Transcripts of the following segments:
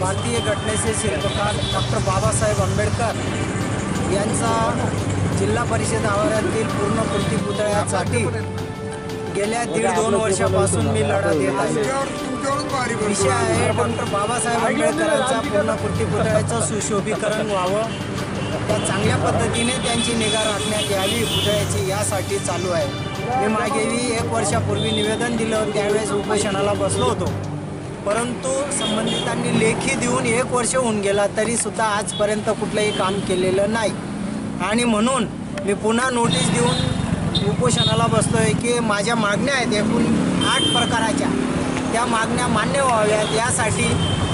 भारतीय घटनेचे शिल्पकार डॉक्टर बाबासाहेब आंबेडकर यांचा जिल्हा परिषद आवारातील पूर्ण कृती पुतळ्यासाठी गेल्या दीड दोन वर्षापासून मी लढा देत आहे. विषय आहे डॉक्टर बाबासाहेब आंबेडकरांचा पूर्णपूर्ती पुतळ्याचं सुशोभीकरण व्हावं. त्या चांगल्या पद्धतीने त्यांची निगा राखण्यात यावी पुतळ्याची यासाठी चालू आहे. मी मागेही एक वर्षापूर्वी निवेदन दिलं त्यावेळेस उपोषणाला बसलो होतो. परंतु संबंधितांनी लेखी देऊन एक वर्ष होऊन गेला तरी सुद्धा आजपर्यंत कुठलंही काम केलेलं नाही. आणि म्हणून मी पुन्हा नोटीस देऊन उपोषणाला बसलोय की माझ्या मागण्या आहेत एकूण आठ प्रकाराच्या. त्या मागण्या मान्य व्हाव्यात. यासाठी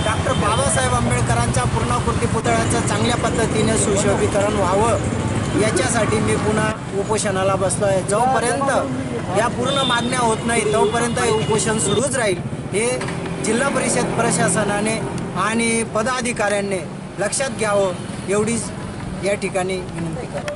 डॉक्टर बाबासाहेब आंबेडकरांच्या पूर्णाकृती पुतळ्याचं चांगल्या पद्धतीने सुशोभीकरण व्हावं. याच्यासाठी मी पुन्हा उपोषणाला बसलो आहे जोपर्यंत या पूर्ण मागण्या होत नाही तोपर्यंत हे उपोषण सुरूच राहील. हे जिल्हा परिषद प्रशासनाने आणि पदाधिकाऱ्यांनी लक्षात घ्यावं एवढीच या ठिकाणी विनंती करतो.